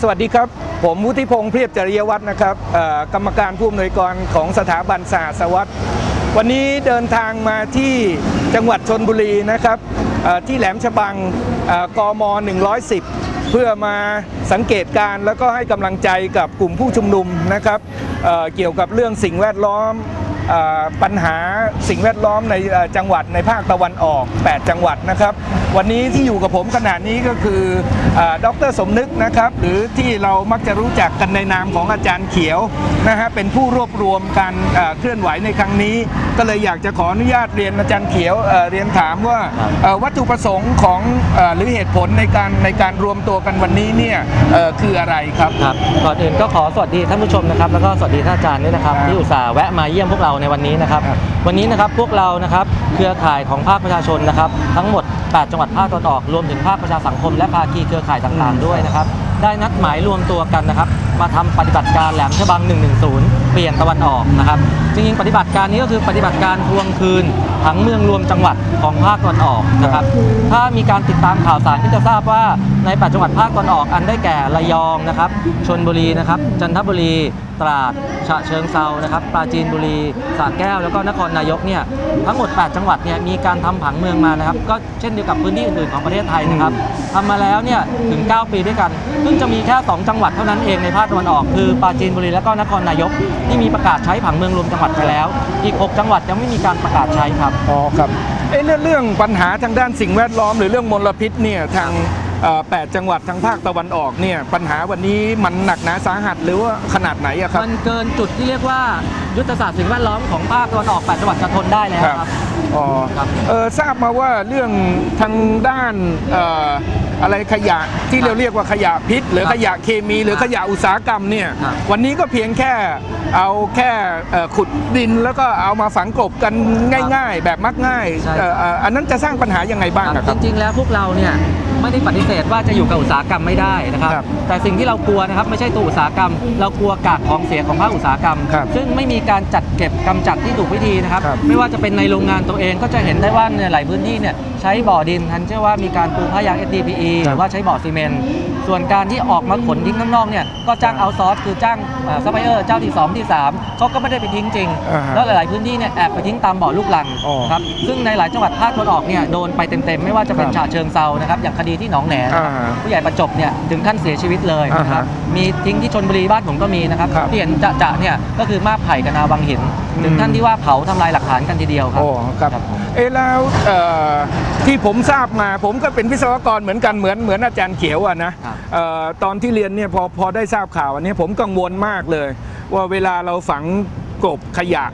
สวัสดีครับ ผมวุฒิพงษ์เพียบจริยวัฒน์นะครับกรรมการผู้อำนวยการของสถาบันสหสวัสด์วันนี้เดินทางมาที่จังหวัดชนบุรีนะครับที่แหลมฉบังเอ่อกม 110 เพื่อมาสังเกตการ์แล้วก็ให้กำลังใจกับกลุ่มผู้ชุมนุมนะครับเเกี่ยวกับเรื่องสิ่งแวดล้อม ปัญหาสิ่งแวดล้อมในเอ่อจังหวัดในภาคตะวันออก 8 จังหวัดนะครับ วันนี้ที่อยู่กับผมขณะนี้ก็คือเออดรสมนึกนะครับหรือที่เรามักจะรู้จักกันในนามของอาจารย์เขียวนะฮะเป็นผู้รวบรวมการเอ่อเคลื่อนไหวในครั้งนี้ ก็เลยอยากจะขออนุญาตเรียนอาจารย์เขียวเอ่อเรียนถามว่าเอ่อวัตถุประสงค์ของเอ่อหรือเหตุผลในการในการรวมตัวกันวันนี้เนี่ยเอ่อคืออะไรครับครับก่อนอื่นก็ขอสวัสดีท่านผู้ชมนะครับแล้วก็สวัสดีท่านอาจารย์ด้วยนะครับครับที่อุตส่าห์แวะมาเยี่ยมพวกเราในวันนี้นะครับครับ วันนี้นะครับพวกเรานะครับเครือข่ายของภาคประชาชนนะครับ ทั้งหมด 8 จังหวัดภาคตะวันออกรวมถึงภาคประชาสังคมและภาคีเครือข่ายต่างๆด้วยนะครับ ได้นัดหมายรวมตัวกันนะครับ มาทำปฏิบัติการแหลมฉบัง 110 เปลี่ยนตะวันออกนะครับจริงๆ ปฏิบัติการนี้ก็คือปฏิบัติการทวงคืนผังเมืองรวมจังหวัดของภาคตะวันออกนะครับถ้ามีการติดตามข่าวสารก็จะทราบว่าในปัจจังหวัดภาคตะวันออกอันได้แก่ระยองนะครับชนบุรีนะครับจันทบุรีตราดฉะเชิงเซานะครับปราจีนบุรีสระแก้ว แล้วก็นครนายกเนี่ยทั้งหมด 8 จังหวัดเนี่ยมีการทำผังเมืองมานะครับก็เช่นเดียวกับพื้นที่อื่นๆของประเทศไทยนะครับทำมาแล้วเนี่ยถึง 9 ปีด้วยกันเพิ่งจะมีแค่ 2 จังหวัดเท่านั้นเองในภาคตะวันออกคือปราจีนบุรีและก็นครนายกที่มีประกาศใช้ผังเมืองรวมจังหวัดไปแล้ว อีก 6 จังหวัดยังไม่มีการประกาศใช้ครับอ๋อครับเอ้เรื่องเรื่องปัญหาทางด้านสิ่งแวดล้อม หรือเรื่องมลพิษเนี่ยทางเอ่อแปดจังหวัดทางภาคตะวันออกเนี่ยปัญหาวันนี้มันหนักหนาสาหัสหรือว่าขนาดไหนอะครับมันเกินจุดที่เรียกว่า ยุทธศาสตร์สิ่งแวดล้อมของภาคตะวันออก8จังหวัดจะทนได้แล้วครับ อ๋อครับ เออทราบมาว่าเรื่องทางด้านเอ่ออะไรขยะที่เราเรียกว่าขยะพิษ หรือครับขยะเคมี หรือขยะอุตสาหกรรมเนี่ยครับ วันนี้ก็เพียงแค่เอาแค่เอ่อขุดดินแล้วก็เอามาฝังกลบกันง่าย ๆ แบบมักง่ายใช่ เอ่อเอ่ออันนั้นจะสร้างปัญหายังไงบ้างอะคจรับริงๆ แล้วพวกเราเนี่ยไม่ได้ปฏิเสธว่าจะอยู่กับอุตสาหกรรมไม่ได้นะครับ ครับแต่สิ่งที่เรากลัวนะครับไม่ใช่ตัวอุตสาหกรรม เรากลัวกากของเสียของภาคอุตสาหกรรม ครับซึ่งไม่มีการจัดเก็บกำจัดที่ถูกวิธีนะครับครับ ไม่ว่าจะเป็นในโรงงานตัวเองก็จะเห็นได้ว่าในหลายพื้นที่เนี่ยใช้บ่อดินทันเชื่อว่ามีการปูผ้ายาง SDPE หรือว่าใช้บ่อซีเมนต์ส่วนการที่ออกมาขนทิ้งข้างนอกเนี่ยก็จ้างเอาซอร์สคือจ้างซัพพลายเออร์เจ้าที่สองที่สามเขาก็ไม่ได้ไปทิ้งจริงอ่าฮะแล้วหลาย ๆ พื้นที่เนี่ยแอบไปทิ้งตามบ่อลูกลังอ๋อครับซึ่งในหลายจังหวัดภาคตะวันออกเนี่ยโดนไปเต็ม ๆ ไม่ว่าจะเป็นครับฉะเชิงเซานะครับอย่างคดีที่หนองแหนนะครับอ่าฮะผู้ใหญ่ประจบเนี่ยถึงขั้นเสียชีวิตเลยนะครับอ่าฮะมีทิ้งที่ชนบุรีบ้านผมก็มีนะครับครับที่เห็นจะจะๆเนี่ยก็คือมาบไผ่กับนาวังหินถึงขั้นที่ว่าเผาทำลายหลักฐานกันทีเดียวครับโอ้ครับเอะแล้วเอ่อที่ผมทราบมา ผมก็เป็นวิศวกรเหมือนกันเหมือนเหมือนอาจารย์เขียวอะนะครับเอ่อตอนที่เรียนเนี่ยพอพอได้ทราบข่าวอันนี้ผมกังวลมากเลย ว่าเวลาเราฝังกลบขยะ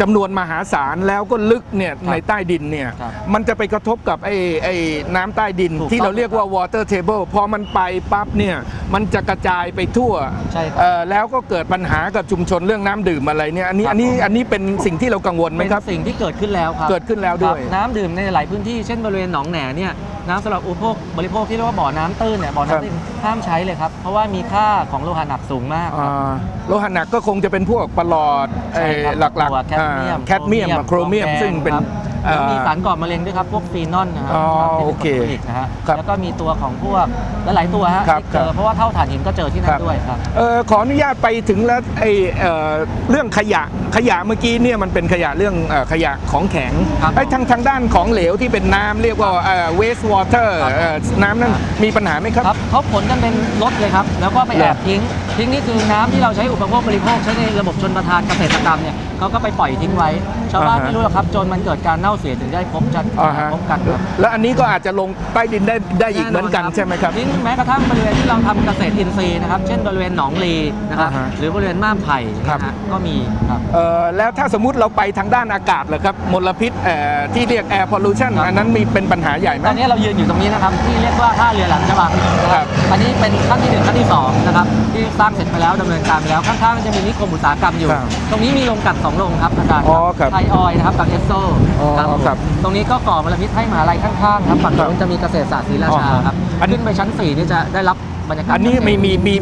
จำนวนมหาศาลแล้วก็ลึกเนี่ยครับในใต้ดินเนี่ยครับมันจะไปกระทบกับไอ้ไอ้น้ำใต้ดิน ถูกที่เราต้องเรียกว่า water table พอมันไปปั๊บเนี่ยมันจะกระจายไปทั่วใช่ครับเอ่อแล้วก็เกิดปัญหากับชุมชนเรื่องน้ำดื่มอะไรเนี่ยอันนี้ครับอันนี้ผม อันนี้เป็นสิ่งที่เรากังวลไหมเป็นครับ สิ่งที่เกิดขึ้นแล้วครับเกิดขึ้นแล้วด้วย ครับน้ำดื่มในหลายพื้นที่เช่นบริเวณหนองแหนเนี่ย น้ำสำหรับอุปโภคบริโภคที่เรียกว่าบ่อน้ำตื้นเนี่ยบ่อครับน้ำตื้นห้ามใช้เลยครับ เพราะว่ามีค่าของโลหะหนักสูงมากครับ อ่าโลหะหนักก็คงจะเป็นพวกประหลอดใช่ครับเอ่อหลักตัวๆแคดเมียมอ่าแคดเมียมอะโครเมียมแดงซึ่งเป็นครับเอ่อ แล้วมีสารก่อมะเร็งด้วยครับ พวกฟีนอลนะครัอ๋อที่โอเป็นเคกรดผลิตนะฮะครับแล้วก็มีตัวของพวกหลายๆตัวฮะครับที่เจครัอบ เพราะว่าเท่าถ่านหินก็เจอที่นั่ครันบด้วยครับ เอ่อขออนุญาตไปถึงแล้วไอเอ่อเรื่องขยะขยะเมื่อกี้เนี่ยมันเป็นขยะเรื่องเอ่อขยะของแข็งครับไอ้ทางทางด้านของเหลวที่เป็นน้ำเรียกว่าเอ่อ waste water ครับ เอ่อน้ำนั้นมีปัญหาไหมครับ ครับเขาขนกันเป็นรถเลยครับ แล้วก็ไปเหรแออบทิ้ง ทิ้งนี่คือน้ำที่เราใช้อุปโภคบริโภคใช้ในระบบชนประทานเกษตรกรรมเนี่ยเขาก็ไปปล่อยทิ้งไว้ชาวบ้านอ่าฮะไม่รู้หรอกครับจนมันเกิดการเน่าเสียถึงได้พบกันอ่าฮะพบกันครับแล้วอันนี้ก็อาจจะลงใต้ดินได้ได้อีกเหมือนกันใช่ไหมครับทิ้งแม้กระทั่งบริเวณที่เราทำเกษตรอินทรีย์นะครับ เช่นบริเวณหนองลีนะครับอ่าฮะหรือบริเวณม่ามไผ่ครับนะฮะก็มีครับ เอ่อแล้วถ้าสมมติเราไปทางด้านอากาศเหรอครับมลพิษเอ่อที่เรียก air pollution ครับ อันนั้นมีเป็นปัญหาใหญ่ไหม ตอนนี้เรายืนอยู่ตรงนี้นะครับที่เรียกว่าท่าเรือแหลมฉบังนะคครัรับบอันนี้เป็นขั้นที่หนึ่งขั้นที่สองนะครับที่สร้างเสร็จไปแล้วดำเนินการไปแล้วข้างๆจะมีนิคมอุตสาหกรรมอยู่ ครับตรงนี้มีโรงกลันสองโรงครับอาจารย์อ๋อครับไทยออยล์นะครับกับเอสโซอ๋อครับ ตรงนี้ก็ก่อมลพิษให้มหาลัยข้างๆครับฝั่งครับนู้นจะมีเกษตรศาสตร์ศรีราชาอ๋อครับอันนี้ขึ้นไปชั้น4นี่จะได้รับบรรยากาศอันนี้มีมีมี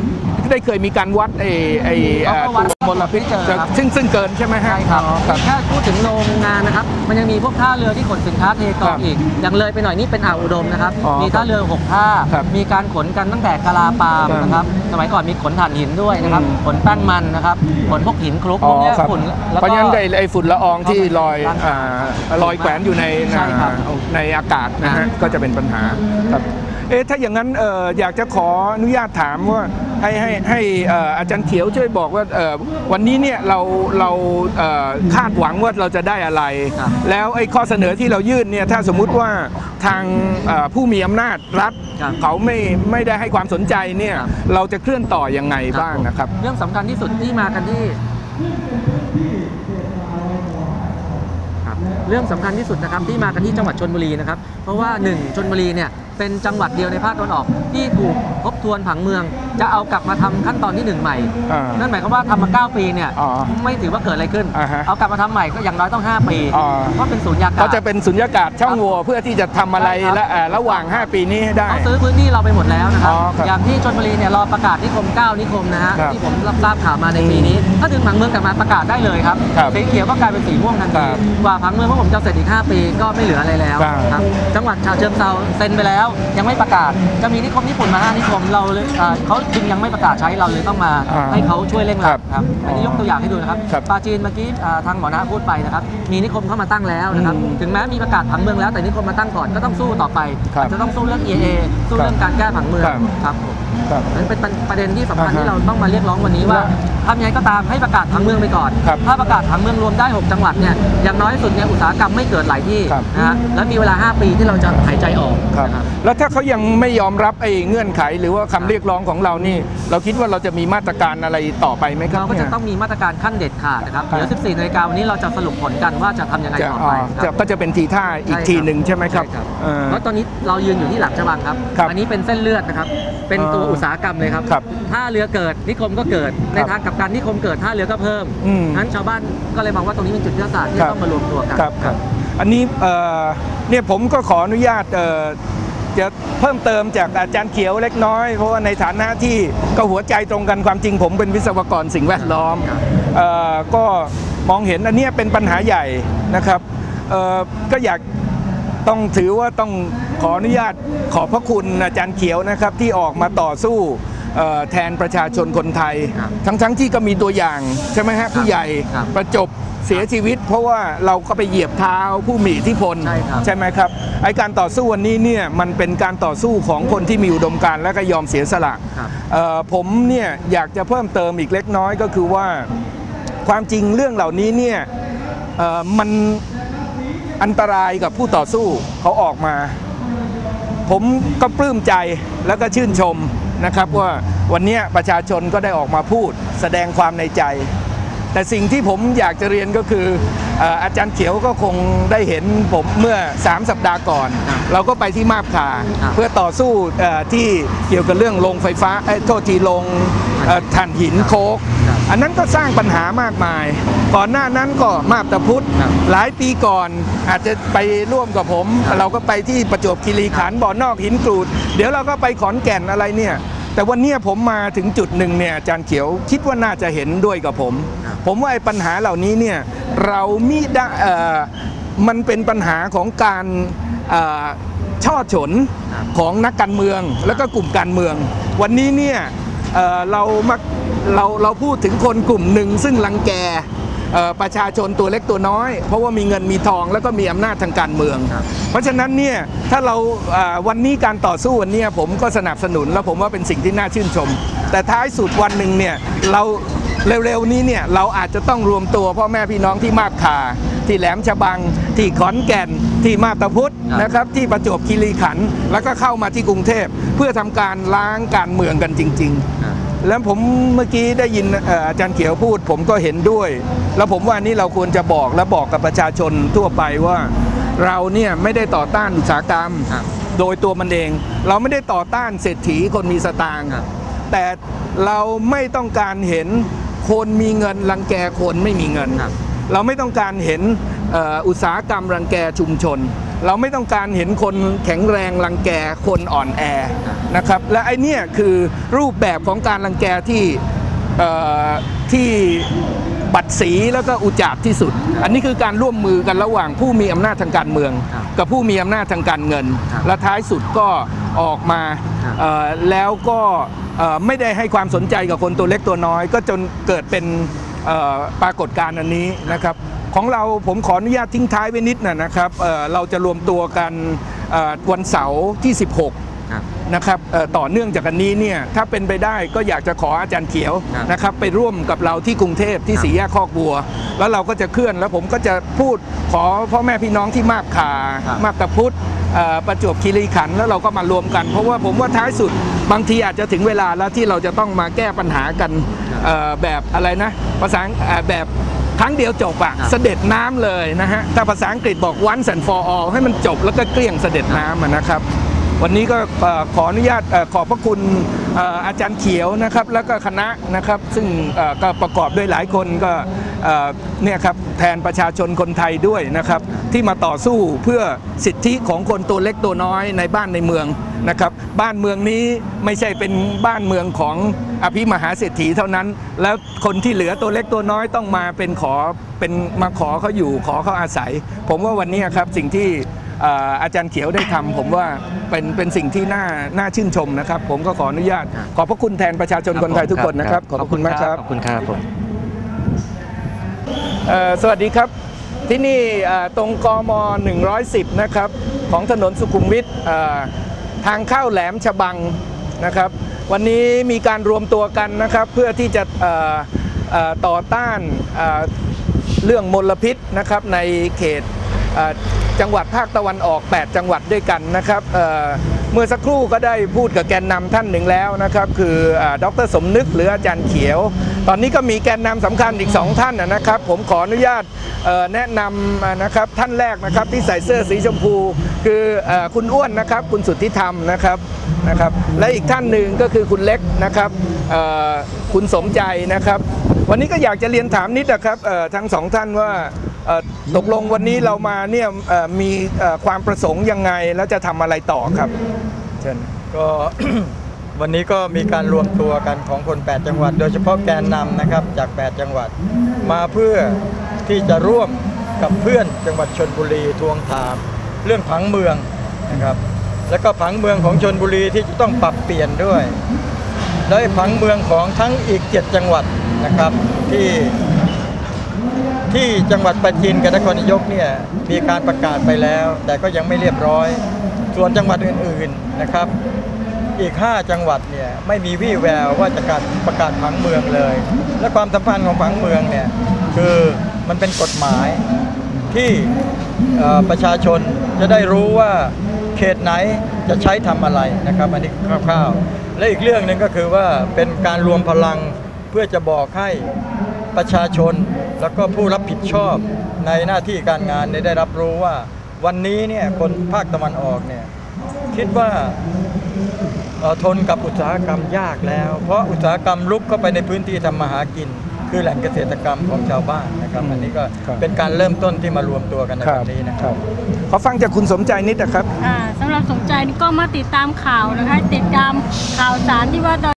ได้เคยมีการวัดไอ้ไอ้เขาก็วัดตัวมลพิษเจอครับ ซึ่งซึ่งเกินใช่ไหมฮะใช่ครับอ๋อครับถ้าพูดถึงโรงงานนะครับ มันยังมีพวกท่าเรือที่ขนสินค้าเทกอครังบอีกอย่างเลยไปหน่อยนี่เป็นอ่าวอุดมนะครับ อ๋อมีท่าเรือหกท่า ครับมีการขนกันตั้งแต่กะลาปาล์มครับนะครับ สมัยก่อนมีขนถ่านหินด้วยนะครับ อืม ขนแป้งมันนะครับ ขนพวกหินคลุกพอ๋อวกเนี้ยครับฝุ่นแล้วเพราะก็ฉะนั้นไอ้ไอ้ฝุ่นละอองที่ลอยอ่าลอยแขวนอยู่ในใช่ครับ ในอากาศนะฮะก็จะเป็นปัญหาครับ เอ๊ะถ้าอย่างนั้นเอ่ออยากจะขออนุญาตถามว่าให้ให้ให้เอ่ออาจารย์เขียวช่วยบอกว่าเอ่อวันนี้เนี่ยเราเราเอ่อคาดหวังว่าเราจะได้อะไรครับแล้วไอ้ข้อเสนอที่เรายื่นเนี่ยถ้าสมมุติว่าทางเอ่อผู้มีอำนาจรัฐครับเขาไม่ไม่ได้ให้ความสนใจเนี่ยครับเราจะเคลื่อนต่อยังไงบ้างนะครับ เรื่องสำคัญที่สุดที่มากันที่ครับเรื่องสำคัญที่สุดนะครับที่มากันที่จังหวัดชนบุรีนะครับ เพราะว่าหนึ่งชนบุรีเนี่ย เป็นจังหวัดเดียวในภาคตะวันออก ที่ถูกทบทวนผังเมือง จะเอากลับมาทำขั้นตอนที่หนึ่งใหม่ อ่านั่นั่นหมายความว่าทำมา 9 ปีเนี่ยอ๋อไม่ถือว่าเกิดอะไรขึ้น อ่าฮะเอากลับมาทำใหม่ก็อย่างน้อยต้อง 5 ปีอ๋อ เพราะเป็นศูนย์ยากาศก็จะเป็นสุญญากาศช่องโหว่เพื่อที่จะทำอะไรใช่ครับ และเอ่อระหว่าง 5 ปีนี้ให้ได้ เขาซื้อพื้นที่เราไปหมดแล้วนะครับ อ๋อครับอย่างที่ชนบุรีเนี่ยรอประกาศนิคม 9 นิคมนะฮะครับที่ผมรับทราบข่าวมาในปีนี้ ถ้าถึงผังเมืองกลับมาประกาศได้เลยครับครับสีเขียวก็กลายเป็นสีม่วงทันคทีรับกว่าผังเมืองพวกผมจะเสร็จอีก 5 ปีก็ไม่เหลืออะไรแล้วครับ ครับจังหวัดฉะเชิงเทราเซ็นไปแล้วยังไม่ประกาศ จะมีนิคมญี่ปุ่นมา5นิคมเราเลยอ่าเขาจึงยังไม่ประกาศใช้เราเลยต้องมาอ่าให้เขาช่วยเร่งรัดครับครับอันนี้อ๋อยกตัวอย่างให้ดูนะครับครับปาจีนเมื่อกี้อ่าทางหมอนาพูดไปนะครับ มีนิคมเข้ามาตั้งแล้วนะครับ อืมถึงแม้มีประกาศผังเมืองแล้วแต่นิคมมาตั้งก่อนก็ต้องสู้ต่อไปครับอาจจะต้องสู้เรื่อง EA สู้ครับเรื่องการแก้ผังเมืองครับ ครับผม ครับนั่นเป็นประเด็นที่สำคัญอ่าฮะที่เราต้องมาเรียกร้องวันนี้ว่าทำยังไงก็ตามให้ประกาศผังเมืองไปก่อน ครับถ้าประกาศผังเมืองรวมได้ 6 จังหวัดเนี่ยอย่างน้อยที่สุดเนี่ยอุตสาหกรรมไม่เกิดหลายที่ครับ นะฮะและมีเวลา 5 ปีที่เราจะหายใจออกครับนะครับ แล้วถ้าเขายังไม่ยอมรับไอ้เงื่อนไข หรือว่าคำเรียกร้องของเรานี่ เราคิดว่าเราจะมีมาตรการอะไรต่อไปไหมครับเราก็จะนี่ยต้องมีมาตรการขั้นเด็ดขาดนะครับ ครับ เดี๋ยว 14นาฬิกาวันนี้เราจะสรุปผลกันว่าจะทำยังไงจะต่ออ๋ไปอคจะรับก็จะเป็นทีท่าอีกใช่ครับทีหนึ่งใช่ไหมครับใช่ครับเออเพราะตอนนี้เรายืนอยู่ที่หลังฉบังครับ ครับอันนี้เป็นเส้นเลือดนะครับ เป็นตัวเอ่ออุอุตสาหกรรมเลยครับครับถ้าเรือเกิดนิคมก็เกิดในครับทางกลับกันนิคมเกิดท่าเรือก็เพิ่มอืม นั้นชาวบ้านก็เลยมองว่าตรงนี้เป็นจุดยุทธศาสตร์ที่ครับต้องมารวมตัวกัน ครับครับอันนี้เอ่อเนี่ยผมก็ขออนุญาตเอ่อจะเพิ่มเติมจากอาจารย์เขียวเล็กน้อย เพราะว่าในฐานะที่ก็หัวใจตรงกันความจริงผมเป็นวิศวกรสิ่งแวดล้อมครับ เอ่อก็มองเห็นอันเนี้ยเป็นปัญหาใหญ่นะครับเอ่อก็อยากต้องถือว่าต้อง ขออนุญาตขอบพระคุณอาจารย์เขียวนะครับที่ออกมาต่อสู้เอ่อแทนประชาชนคนไทยครับทั้งๆที่ก็มีตัวอย่างใช่ไหมฮะผู้ใหญ่ครับประจบเสียชีวิต เพราะว่าเราก็ไปเหยียบเท้าผู้มีอิทธิพลใช่ครับไหมครับไอการต่อสู้วันนี้เนี่ยมันเป็นการต่อสู้ของคนที่มีอุดมการณ์และก็ยอมเสียสละครับเอ่อผมเนี่ยอยากจะเพิ่มเติมอีกเล็กน้อยก็คือว่าความจริงเรื่องเหล่านี้เนี่ยเอ่อมันอันตรายกับผู้ต่อสู้เขาออกมา ผมก็ปลื้มใจแล้วก็ชื่นชมนะครับว่าวันเนี้ยประชาชนก็ได้ออกมาพูดแสดงความในใจ แต่สิ่งที่ผมอยากจะเรียนก็คือเอ่ออาจารย์เขียวก็คงได้เห็นผมเมื่อ 3 สัปดาห์ก่อนครับเราก็ไปที่มาบคาครับเพื่อต่อสู้เอ่อที่เกี่ยวกับเรื่องโรงไฟฟ้าเอ้ยโทษทีโรงเอ่อถ่านหินโคกครับ อันนั้นก็สร้างปัญหามากมาย ก่อนหน้านั้นก็มาบตาพุธครับหลายปีก่อนอาจจะไปร่วมกับผมครับเราก็ไปที่ประจวบคีรีขันธ์บ่อนอกหินกรูด เดี๋ยวเราก็ไปขอนแก่นอะไรเนี่ยแต่วันเนี้ยผมมาถึงจุดหนึ่งเนี่ยอาจารย์เขียวคิดว่าน่าจะเห็นด้วยกับผมครับผมว่าไอ้ปัญหาเหล่านี้เนี่ยเรามิได้เอ่อมันเป็นปัญหาของการเอ่อช่อฉนครับของนักการเมือง แล้วก็กลุ่มการเมือง วันนี้เนี่ย เอ่อเรามักเราเราพูดถึงคนกลุ่มหนึ่งซึ่งรังแกเอ่อประชาชนตัวเล็กตัวน้อย เพราะว่ามีเงินมีทองแล้วก็มีอำนาจทางการเมืองครับเพราะฉะนั้นเนี่ยถ้าเราอ่าวันนี้การต่อสู้วันเนี้ยผมก็สนับสนุนแล้วผมว่าเป็นสิ่งที่น่าชื่นชม แต่ท้ายสุดวันหนึ่งเนี่ยเราเร็วๆนี้เนี่ยเราอาจจะต้องรวมตัวพ่อแม่พี่น้องที่มาบคาที่แหลมฉบังที่ขอนแก่น ที่มาบตาพุธครับนะครับ ที่ประจวบคีรีขันธ์แล้วก็เข้ามาที่กรุงเทพเพื่อทำการล้างการเมืองกันจริงๆครับแล้วผมเมื่อกี้ได้ยินเอ่ออาจารย์เขียวพูด ผมก็เห็นด้วย แล้วผมว่านี่เราควรจะบอกและบอกกับประชาชนทั่วไปว่า เราเนี่ยไม่ได้ต่อต้านอุตสาหกรรมครับโดยตัวมันเอง เราไม่ได้ต่อต้านเศรษฐีคนมีสตางค์ครับแต่เราไม่ต้องการเห็นคนมีเงินรังแกคนไม่มีเงินครับเราไม่ต้องการเห็นเอ่ออุตสาหกรรมรังแกชุมชน เราไม่ต้องการเห็นคนแข็งแรงรังแกคนอ่อนแอนะครับและไอเนี่ยคือรูปแบบของการรังแกที่เอ่อที่บัดสีแล้วก็อุจาดที่สุด อันนี้คือการร่วมมือกันระหว่างผู้มีอำนาจทางการเมืองครับกับผู้มีอำนาจทางการเงินครับและท้ายสุดก็ออกมาครับเอ่อแล้วก็เอ่อไม่ได้ให้ความสนใจกับคนตัวเล็กตัวน้อย ก็จนเกิดเป็นเอ่อปรากฏการณ์อันนี้นะครับ ของเราผมขออนุญาตทิ้งท้ายไว้นิดนะนะครับเอ่อเราจะรวมตัวกันเอ่อวันเสาร์ที่ 16ครับนะครับเอ่อต่อเนื่องจากอันนี้เนี่ยถ้าเป็นไปได้ก็อยากจะขออาจารย์เขียวครับนะครับไปร่วมกับเราที่กรุงเทพที่ครับสี่แยกคอกบัว แล้วเราก็จะเคลื่อนแล้วผมก็จะพูดขอพ่อแม่พี่น้องที่มาบขาครับมาบตาพุธเอ่อประจวบคีรีขันธ์แล้วเราก็มารวมกัน เพราะว่าผมว่าท้ายสุดบางทีอาจจะถึงเวลาแล้วที่เราจะต้องมาแก้ปัญหากันเอ่อแบบอะไรนะภาษาเอ่อแบบ ครั้งเดียวจบอะครับเสด็จน้ำเลยนะฮะถ้าภาษาอังกฤษบอก once and for all ให้มันจบแล้วก็เกลี้ยงเสด็จน้ำอะนะครับ วันนี้ก็เอ่อขออนุญาตเอ่อขอบพระคุณเอ่ออาจารย์เขียวนะครับ แล้วก็คณะนะครับ ซึ่งเอ่อก็ประกอบด้วยหลายคนก็ เนี่ยครับแทนประชาชนคนไทยด้วยนะครับ ที่มาต่อสู้เพื่อสิทธิของคนตัวเล็กตัวน้อยในบ้านในเมืองนะครับ บ้านเมืองนี้ไม่ใช่เป็นบ้านเมืองของอภิมหาเศรษฐีเท่านั้น แล้วคนที่เหลือตัวเล็กตัวน้อยต้องมาเป็นขอเป็นมาขอเขาอยู่ขอเขาอาศัย ผมว่าวันนี้ครับสิ่งที่อาจารย์เขียวได้ทำผมว่าเป็นเป็นสิ่งที่น่าน่าชื่นชมนะครับ ผมก็ขออนุญาต ขอบพระคุณแทนประชาชนคนไทยทุกคนนะครับ ขอบคุณมากครับขอบคุณครับผม สวัสดีครับที่นี่เอ่อตรงกม 110 นะครับ ของถนนสุขุมวิททางเข้าแหลมฉบังนะครับ วันนี้มีการรวมตัวกันนะครับ เพื่อที่จะต่อต้านเรื่องมลพิษนะครับในเขต จังหวัดภาคตะวันออก 8 จังหวัดด้วยกันนะครับเเมื่อสักครู่ก็ได้พูดกับแกนนำท่านหนึ่งแล้วนะครับ คืออาดรสมนึกหรืออาจารย์เขียว ตอนนี้ก็มีแกนนำสำคัญอีกสองท่านนะครับ ผมขออนุญาตแนะนำนะครับท่านแรกนะครับที่ใส่เสื้อสีชมพู คืออคุณอ้วนนะครับ คุณสุทธิธรรมนะครับนะครับ และอีกท่านหนึ่งก็คือคุณเล็กนะครับคุณสมใจนะครับ วันนี้ก็อยากจะเรียนถามนิดนะครับทั้งสองท่านว่า ตกลงวันนี้เรามาเนี่ยมีความประสงค์ยังไงแล้วจะทำอะไรต่อครับเชิญก็วันนี้ก็มีการรวมตัวกันของคน 8 จังหวัด โดยเฉพาะแกนนำนะครับจาก 8 จังหวัด มาเพื่อที่จะร่วมกับเพื่อนจังหวัดชนบุรีทวงถาม เรื่องผังเมืองนะครับแล้วก็ผังเมืองของชนบุรีที่จะต้องปรับเปลี่ยนด้วย และผังเมืองของทั้งอีก 7 จังหวัดนะครับที่ ที่จังหวัดปัจจินกับนครนายกเนี่ยมีการประกาศไปแล้ว แต่ก็ยังไม่เรียบร้อย ส่วนจังหวัดอื่นๆนะครับ อีก 5 จังหวัดเนี่ยไม่มีวี่แววว่าจะการประกาศผังเมืองเลย และความสัมพันธ์ของผังเมืองเนี่ยคือมันเป็นกฎหมายที่ประชาชนจะได้รู้ว่าเขตไหนจะใช้ทำอะไรนะครับอันนี้คร่าวๆ และอีกเรื่องหนึ่งก็คือว่าเป็นการรวมพลังเพื่อจะบอกให้ประชาชน แล้วก็ผู้รับผิดชอบในหน้าที่การงานเนี่ยได้รับรู้ว่า วันนี้เนี่ยคนภาคตะวันออกเนี่ยคิดว่าเอ่อทนกับอุตสาหกรรมยากแล้ว เพราะอุตสาหกรรมลุกเข้าไปในพื้นที่ทำมาหากิน คือแหล่งเกษตรกรรมของชาวบ้านนะครับอันนี้ก็ครับเป็นการเริ่มต้นที่มารวมตัวกันในวันนี้นะครับขอฟังจากคุณสมใจนิดนะครับอ่าสำหรับสนใจนี่ก็มาติดตามข่าวนะคะติดตามข่าวสารที่ว่า